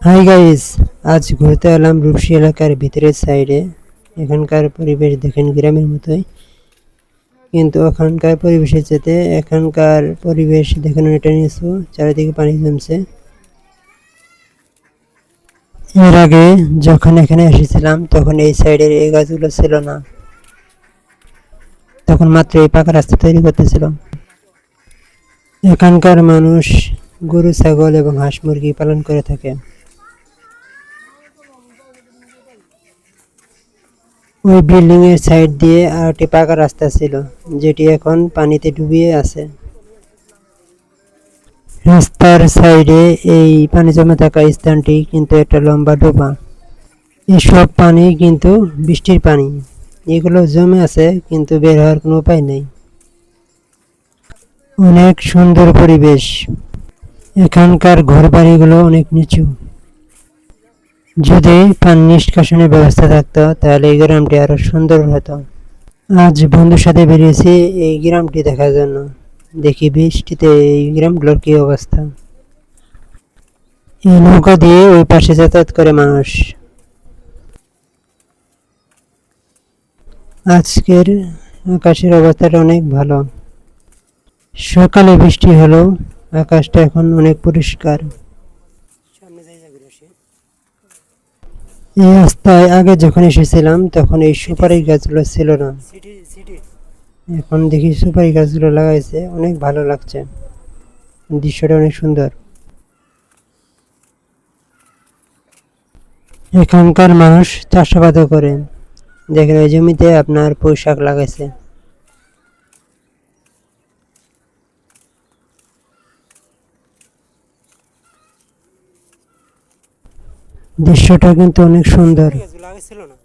Hi guys আজ ঘুরতে এলাম রূপসী এলাকার ভিতরের সাইডে এখানকার পরিবেশ দেখেন গ্রামের মতোই। কিন্তু ওখানকার পরিবেশের যেতে, এখানকার পরিবেশ দেখেন এটা নিচু, চারিদিকে পানি জমছে। এর আগে যখন এখানে এসেছিলাম, তখন এই সাইডের এই গাছগুলো ছিল না। তখন মাত্র এই পাকা রাস্তা তৈরি করতেছিল এখানকার মানুষ গরু, ছাগল এবং হাঁস মুরগি পালন করে থাকে। ওই বিল্ডিং এর সাইড দিয়ে আর একটি পাকা রাস্তা ছিল, যেটি এখন পানিতে ডুবিয়ে আছে। রাস্তার সাইডে এই পানি জমে থাকা স্থানটি কিন্তু একটা লম্বা ডোবা। এসব পানি কিন্তু বৃষ্টির পানি। এগুলো জমে আছে, কিন্তু বের হওয়ার কোনো উপায় নেই। অনেক সুন্দর পরিবেশ। এখানকার ঘর বাড়িগুলো অনেক নিচু। যদি পানি নিষ্কাশনের ব্যবস্থা থাকতো, তাহলে এই গ্রামটি আরও সুন্দর হতো। আজ বন্ধুর সাথে বেরিয়েছি এই গ্রামটি দেখার জন্য। দেখি বৃষ্টিতে এই গ্রামগুলোর কি অবস্থা। এই নৌকা দিয়ে ওই পাশে যাতায়াত করে মানুষ। আজকের আকাশের অবস্থাটা অনেক ভালো। সকালে বৃষ্টি হলো আকাশটা এখন অনেক পরিষ্কার। এই রাস্তায় আগে যখন এসেছিলাম, তখন এই সুপারি গাছগুলো ছিল না। এখন দেখি সুপারি গাছগুলো লাগাইছে, অনেক ভালো লাগছে। দৃশ্যটা অনেক সুন্দর। এখানকার মানুষ চাষাবাদও করে। দেখেন, ওই জমিতে আপনার পুঁই শাক লাগাইছে। দৃশ্যটা কিন্তু অনেক সুন্দর। ছিল না?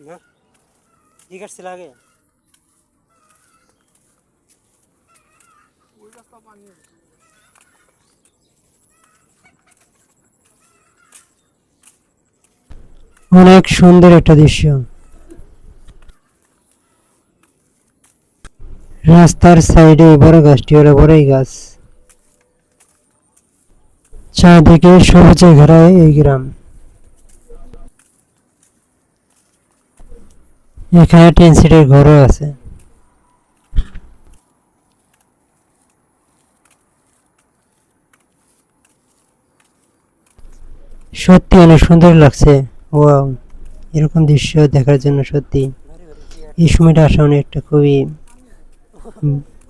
না? কি গাছ আগে অনেক সুন্দর একটা দৃশ্য। রাস্তার সাইডে বড় গাছটি হলো বড়ই গাছ। চারদিকে সবুজে ঘেরা এই গ্রাম। এখানে টেন সিটের ঘরও আছে। সত্যি অনেক সুন্দর লাগছে। ওয়াও, এরকম দৃশ্য দেখার জন্য সত্যি। এই সময়টা আসা অনেকটা খুবই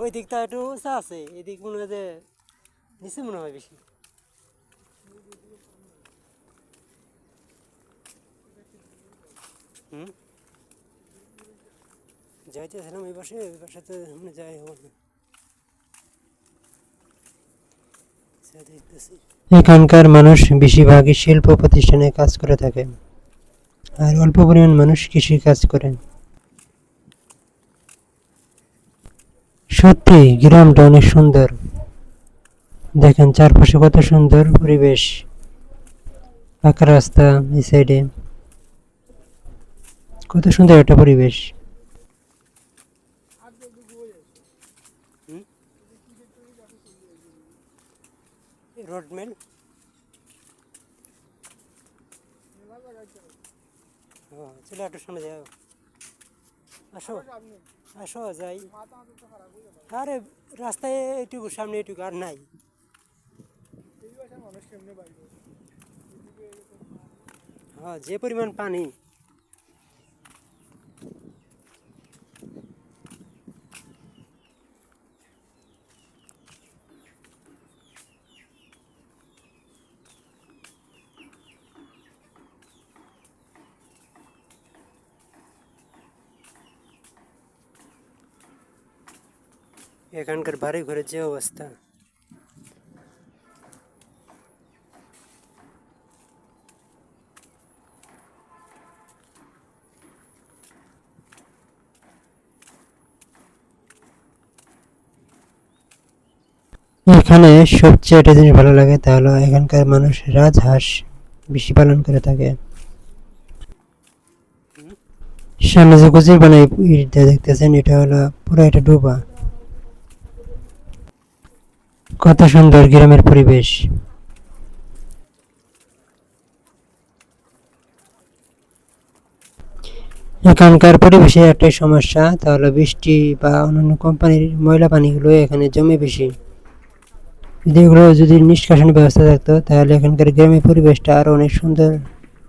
ওই দিকটা একটু আছে, এদিক মনে হয় যে নিচে মনে হয় বেশি। হুম? যাইতেছিলাম এই পাশে ওই পাশে তো মানে যাই হবে না। এখানকার মানুষ বেশিরভাগই শিল্প প্রতিষ্ঠানে কাজ করে থাকে আর অল্প পরিমাণ মানুষ কৃষি কাজ করে। সত্যি গ্রামটা অনেক সুন্দর। দেখেন, চারপাশে কত সুন্দর পরিবেশ। পাকা রাস্তা এই সাইডে। কত সুন্দর একটা পরিবেশ। হ্যাঁ একটু আসো। আসো, যাই। আরে, রাস্তায় এইটুকু, সামনে এইটুকু আর নাই। হ্যাঁ যে পরিমাণ পানি এখানকার বাড়ি ঘরের যে অবস্থা এখানে সবচেয়ে একটা জিনিস ভালো লাগে, তা হলো এখানকার মানুষ হাঁস বেশি পালন করে থাকে। সামনে যে গুজির বানাই ইটটা দেখতেছেন, এটা হলো পুরো একটা ডোবা। কত সুন্দর গ্রামের পরিবেশ। এখানকার পরিবেশের একটাই সমস্যা তাহলে বৃষ্টি বা অন্যান্য কোম্পানির ময়লা পানিগুলো এখানে জমে বেশি। যদি যদি নিষ্কাশন ব্যবস্থা থাকতো, তাহলে এখানকার গ্রামের পরিবেশটা আরও অনেক সুন্দর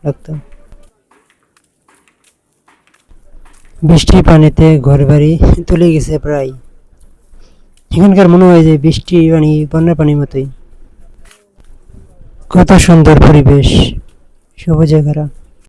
লাগতো। বৃষ্টির পানিতে ঘর বাড়ি তুলে গেছে প্রায়। এখানকার মনে হয় যে বৃষ্টি পানি, বন্যার পানির মতোই। কত সুন্দর পরিবেশ, সবুজে ঘেরা